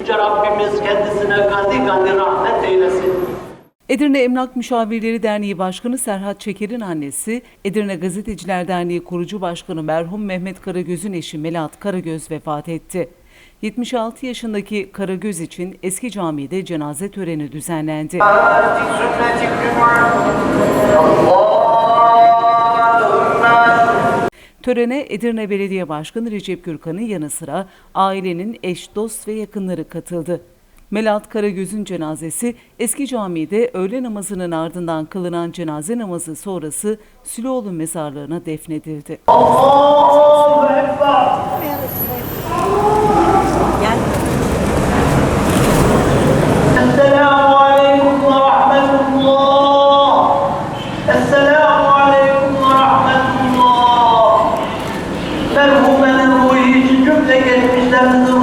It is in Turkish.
Yüce Rabbimiz kendisine gani gani rahmet eylesin. Edirne Emlak Müşavirleri Derneği Başkanı Serhat Çeker'in annesi, Edirne Gazeteciler Derneği kurucu başkanı merhum Mehmet Karagöz'ün eşi Melahat Karagöz vefat etti. 76 yaşındaki Karagöz için eski camide cenaze töreni düzenlendi. Törene Edirne Belediye Başkanı Recep Gürkan'ın yanı sıra ailenin eş, dost ve yakınları katıldı. Melahat Karagöz'ün cenazesi eski camide öğle namazının ardından kılınan cenaze namazı sonrası Süloğlu mezarlığına defnedildi. Allahu Rahmetullah. Merhumenin